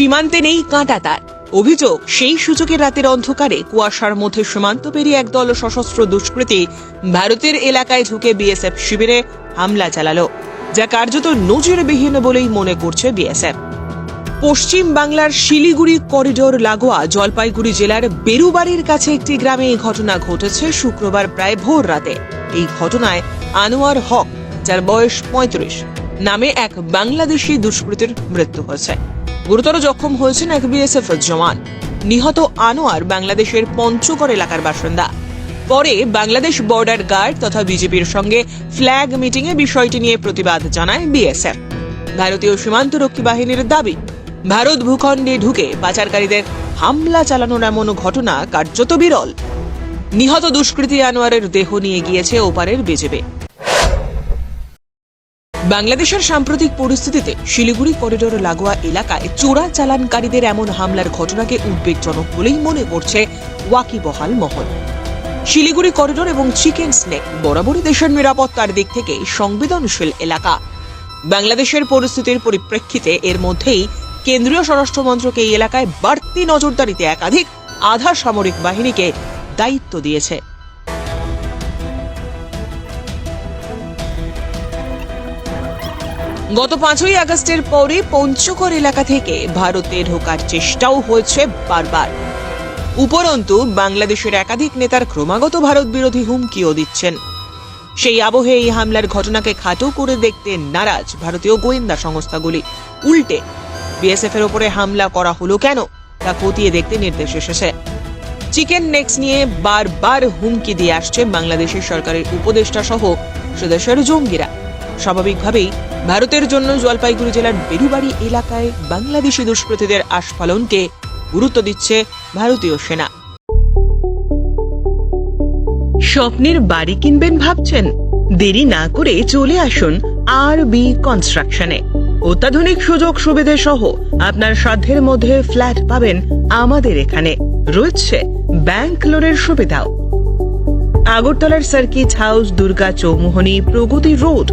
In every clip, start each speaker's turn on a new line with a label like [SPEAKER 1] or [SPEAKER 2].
[SPEAKER 1] সীমান্তে নেই কাঁটা তার অভিযোগ, সেই সূচকের রাতের অন্ধকারে কুয়াশার মধ্যে সীমান্ত পেরিয়ে একদল সশস্ত্র দুষ্কৃতী ভারতের এলাকায় ঢুকে বিএসএফ শিবিরে হামলা চালালো, যা কার্যত নজিরবিহীন বলেই মনে করছে বিএসএফ। পশ্চিম বাংলার শিলিগুড়ি করিডোর লাগোয়া জলপাইগুড়ি জেলার বেরুবাড়ির কাছে একটি গ্রামে এই ঘটনা ঘটেছে শুক্রবার প্রায় ভোর রাতে। এই ঘটনায় আনোয়ার হক, যার বয়স পঁয়ত্রিশ, নামে এক বাংলাদেশি দুষ্কৃতীর মৃত্যু হয়েছে। গুরুতর জখম হয়েছেন এক বিএসএফ জওয়ান। নিহত আনোয়ার বাংলাদেশের পঞ্চগড় এলাকার বাসিন্দা। পরে বাংলাদেশ বর্ডার গার্ড তথা বিজেপির সঙ্গে ফ্ল্যাগ মিটিংয়ে বিষয়টি নিয়ে প্রতিবাদ জানায় বিএসএফ। ভারতীয় সীমান্তরক্ষী বাহিনীর দাবি, ভারত ভূখণ্ডে ঢুকে পাচারকারীদের হামলা চালানোর এমন ঘটনা কার্যত বিরল। নিহত দুষ্কৃতী আনোয়ারের দেহ নিয়ে গিয়েছে ওপারের বিজেপি বাংলাদেশের সাম্প্রতিক পরিস্থিতিতে শিলিগুড়ি করিডোর লাগোয়া এলাকায় চোরা চালানকারীদের এমন হামলার ঘটনাকে উদ্বেগজনক বলেই মনে করছে ওয়াকিবহাল মহল। শিলিগুড়ি করিডোর এবং চিকেন স্নেক বরাবরই দেশের নিরাপত্তার দিক থেকে সংবেদনশীল এলাকা। বাংলাদেশের পরিস্থিতির পরিপ্রেক্ষিতে এর মধ্যেই কেন্দ্রীয় স্বরাষ্ট্রমন্ত্রক এই এলাকায় বাড়তি নজরদারিতে একাধিক আধা সামরিক বাহিনীকে দায়িত্ব দিয়েছে। গত পাঁচই আগস্টের পরে পঞ্চগড় এলাকা থেকে ভারতে ঢোকার চেষ্টাও হয়েছে বারবার। উপরন্তু, বাংলাদেশের একাধিক নেতার ক্রমাগত ভারত বিরোধী হুমকিও দিচ্ছেন। সেই আবহে এই হামলার ঘটনাকে খাটো করে দেখতে নারাজ ভারতীয় গোয়েন্দা সংস্থাগুলি। উল্টে বিএসএফ এর ওপরে হামলা করা হলো কেন? তা খতিয়ে দেখতে নির্দেশ এসেছে। চিকেন নেক্স নিয়ে বারবার হুমকি দিয়ে আসছে বাংলাদেশের সরকারের উপদেষ্টা সহ সদস্যের জঙ্গিরা। স্বাভাবিকভাবেই ভারতের জন্য জলপাইগুড়ি জেলার বেরুবাড়ি এলাকায় বাংলাদেশি দুষ্কৃতীদের আস্ফালনকে গুরুত্ব দিচ্ছে ভারতীয় সেনা। স্বপ্নের বাড়ি কিনবেন ভাবছেন? দেরি না করে চলে আসুন আর বি কনস্ট্রাকশনে অত্যাধুনিক সুযোগ সুবিধে সহ আপনার সাধ্যের মধ্যে ফ্ল্যাট পাবেন আমাদের এখানে। রয়েছে ব্যাংক লোনের সুবিধাও। আগরতলার circuit house, Durga Chowmuhani Pragati road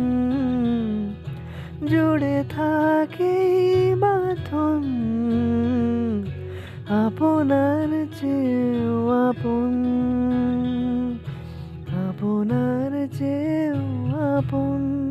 [SPEAKER 2] জুড়ে থাকে মাথন। আপনার চেয়েও আপন। আপনার চেয়েও আপন।